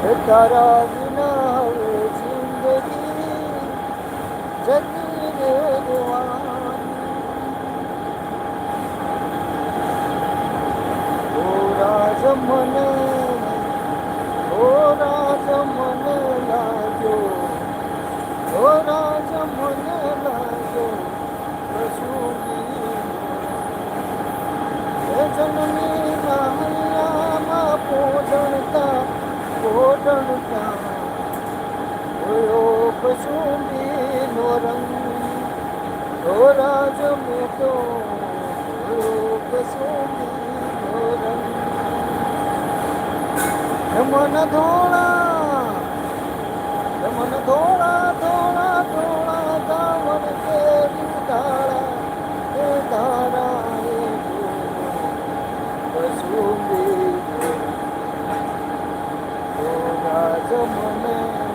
Kara günah içindeki Cennine duvar Pura zamana Pura zamana lagyo Pura zamana પશુનો રંગ ધોરા જમે તો પશુનો રંગ રમન ધોળા રમન ધોળા. आजम में